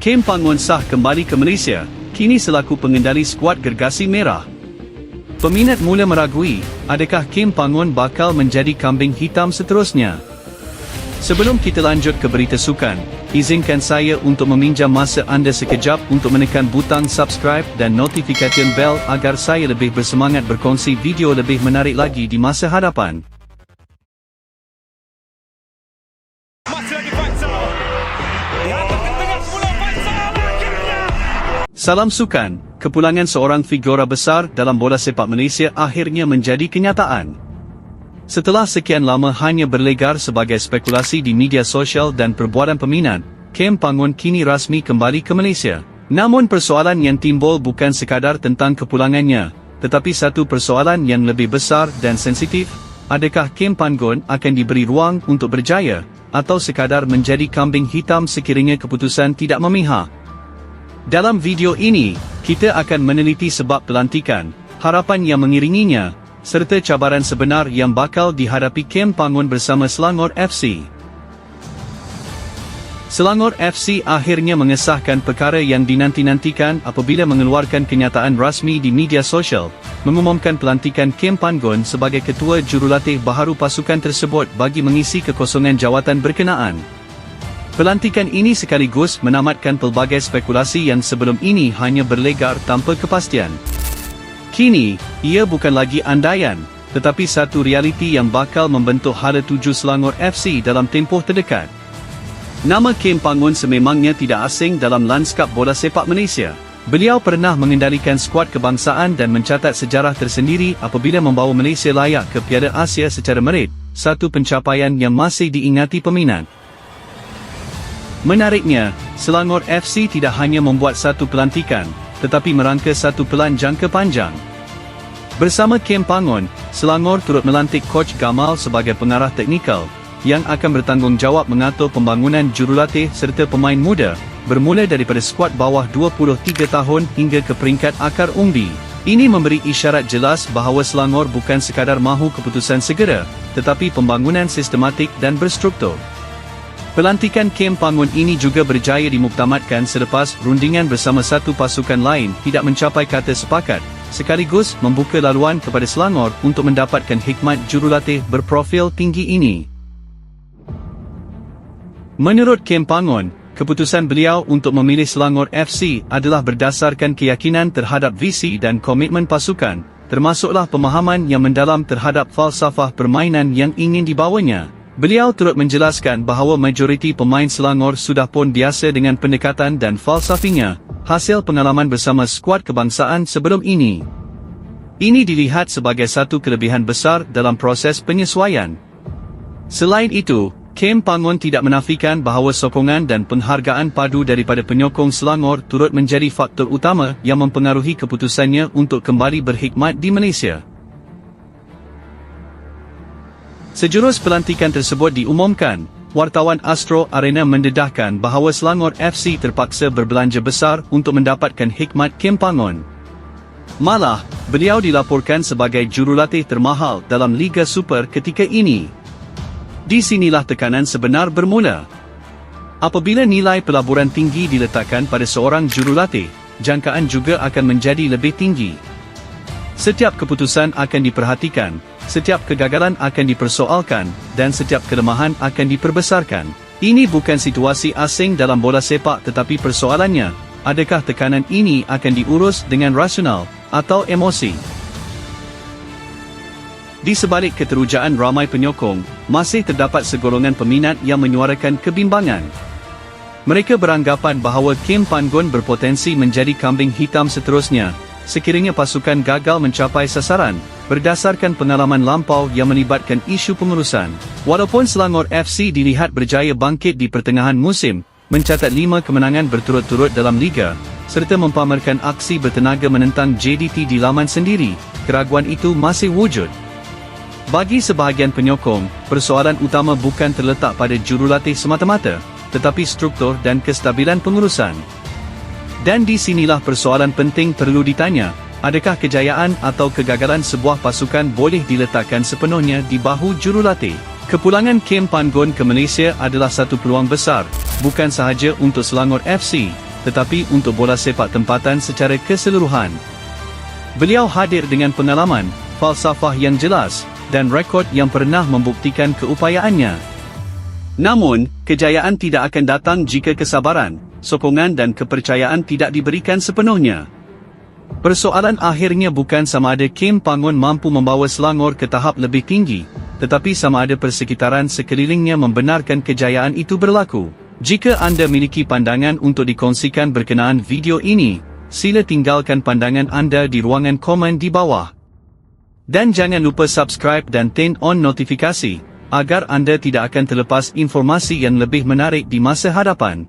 Kim Pangon sah kembali ke Malaysia, kini selaku pengendali skuad Gergasi Merah. Peminat mula meragui, adakah Kim Pangon bakal menjadi kambing hitam seterusnya? Sebelum kita lanjut ke berita sukan, izinkan saya untuk meminjam masa anda sekejap untuk menekan butang subscribe dan notification bell agar saya lebih bersemangat berkongsi video lebih menarik lagi di masa hadapan. Salam sukan, kepulangan seorang figura besar dalam bola sepak Malaysia akhirnya menjadi kenyataan. Setelah sekian lama hanya berlegar sebagai spekulasi di media sosial dan perbualan peminat, Kem Pangon kini rasmi kembali ke Malaysia. Namun persoalan yang timbul bukan sekadar tentang kepulangannya, tetapi satu persoalan yang lebih besar dan sensitif, adakah Kem Pangon akan diberi ruang untuk berjaya, atau sekadar menjadi kambing hitam sekiranya keputusan tidak memihak. Dalam video ini, kita akan meneliti sebab pelantikan, harapan yang mengiringinya, serta cabaran sebenar yang bakal dihadapi Kem Pangon bersama Selangor FC. Selangor FC akhirnya mengesahkan perkara yang dinanti-nantikan apabila mengeluarkan kenyataan rasmi di media sosial, mengumumkan pelantikan Kem Pangon sebagai ketua jurulatih baharu pasukan tersebut bagi mengisi kekosongan jawatan berkenaan. Pelantikan ini sekaligus menamatkan pelbagai spekulasi yang sebelum ini hanya berlegar tanpa kepastian. Kini, ia bukan lagi andaian, tetapi satu realiti yang bakal membentuk hala tuju Selangor FC dalam tempoh terdekat. Nama Kim Pangun sememangnya tidak asing dalam lanskap bola sepak Malaysia. Beliau pernah mengendalikan skuad kebangsaan dan mencatat sejarah tersendiri apabila membawa Malaysia layak ke Piala Asia secara merit, satu pencapaian yang masih diingati peminat. Menariknya, Selangor FC tidak hanya membuat satu pelantikan, tetapi merangka satu pelan jangka panjang. Bersama Kem Pangon, Selangor turut melantik Coach Gamal sebagai pengarah teknikal, yang akan bertanggungjawab mengatur pembangunan jurulatih serta pemain muda, bermula daripada skuad bawah 23 tahun hingga ke peringkat akar umbi. Ini memberi isyarat jelas bahawa Selangor bukan sekadar mahu keputusan segera, tetapi pembangunan sistematik dan berstruktur. Pelantikan Kem Pangun ini juga berjaya dimuktamadkan selepas rundingan bersama satu pasukan lain tidak mencapai kata sepakat, sekaligus membuka laluan kepada Selangor untuk mendapatkan hikmat jurulatih berprofil tinggi ini. Menurut Kem Pangon, keputusan beliau untuk memilih Selangor FC adalah berdasarkan keyakinan terhadap visi dan komitmen pasukan, termasuklah pemahaman yang mendalam terhadap falsafah permainan yang ingin dibawanya. Beliau turut menjelaskan bahawa majoriti pemain Selangor sudah pun biasa dengan pendekatan dan falsafinya, hasil pengalaman bersama skuad kebangsaan sebelum ini. Ini dilihat sebagai satu kelebihan besar dalam proses penyesuaian. Selain itu, Kem Pangon tidak menafikan bahawa sokongan dan penghargaan padu daripada penyokong Selangor turut menjadi faktor utama yang mempengaruhi keputusannya untuk kembali berkhidmat di Malaysia. Sejurus pelantikan tersebut diumumkan, wartawan Astro Arena mendedahkan bahawa Selangor FC terpaksa berbelanja besar untuk mendapatkan hikmat Kem Pangon. Malah, beliau dilaporkan sebagai jurulatih termahal dalam Liga Super ketika ini. Di sinilah tekanan sebenar bermula. Apabila nilai pelaburan tinggi diletakkan pada seorang jurulatih, jangkaan juga akan menjadi lebih tinggi. Setiap keputusan akan diperhatikan, setiap kegagalan akan dipersoalkan, dan setiap kelemahan akan diperbesarkan. Ini bukan situasi asing dalam bola sepak tetapi persoalannya, adakah tekanan ini akan diurus dengan rasional, atau emosi? Di sebalik keterujaan ramai penyokong, masih terdapat segolongan peminat yang menyuarakan kebimbangan. Mereka beranggapan bahawa Kim Pangon berpotensi menjadi kambing hitam seterusnya, sekiranya pasukan gagal mencapai sasaran, berdasarkan pengalaman lampau yang melibatkan isu pengurusan. Walaupun Selangor FC dilihat berjaya bangkit di pertengahan musim, mencatat lima kemenangan berturut-turut dalam Liga, serta mempamerkan aksi bertenaga menentang JDT di laman sendiri, keraguan itu masih wujud. Bagi sebahagian penyokong, persoalan utama bukan terletak pada jurulatih semata-mata, tetapi struktur dan kestabilan pengurusan. Dan di sinilah persoalan penting perlu ditanya, adakah kejayaan atau kegagalan sebuah pasukan boleh diletakkan sepenuhnya di bahu jurulatih? Kepulangan Kim Pangon ke Malaysia adalah satu peluang besar, bukan sahaja untuk Selangor FC, tetapi untuk bola sepak tempatan secara keseluruhan. Beliau hadir dengan pengalaman, falsafah yang jelas, dan rekod yang pernah membuktikan keupayaannya. Namun, kejayaan tidak akan datang jika kesabaran, sokongan dan kepercayaan tidak diberikan sepenuhnya. Persoalan akhirnya bukan sama ada Kim Pangon mampu membawa Selangor ke tahap lebih tinggi, tetapi sama ada persekitaran sekelilingnya membenarkan kejayaan itu berlaku. Jika anda miliki pandangan untuk dikongsikan berkenaan video ini, sila tinggalkan pandangan anda di ruangan komen di bawah. Dan jangan lupa subscribe dan turn on notifikasi, agar anda tidak akan terlepas informasi yang lebih menarik di masa hadapan.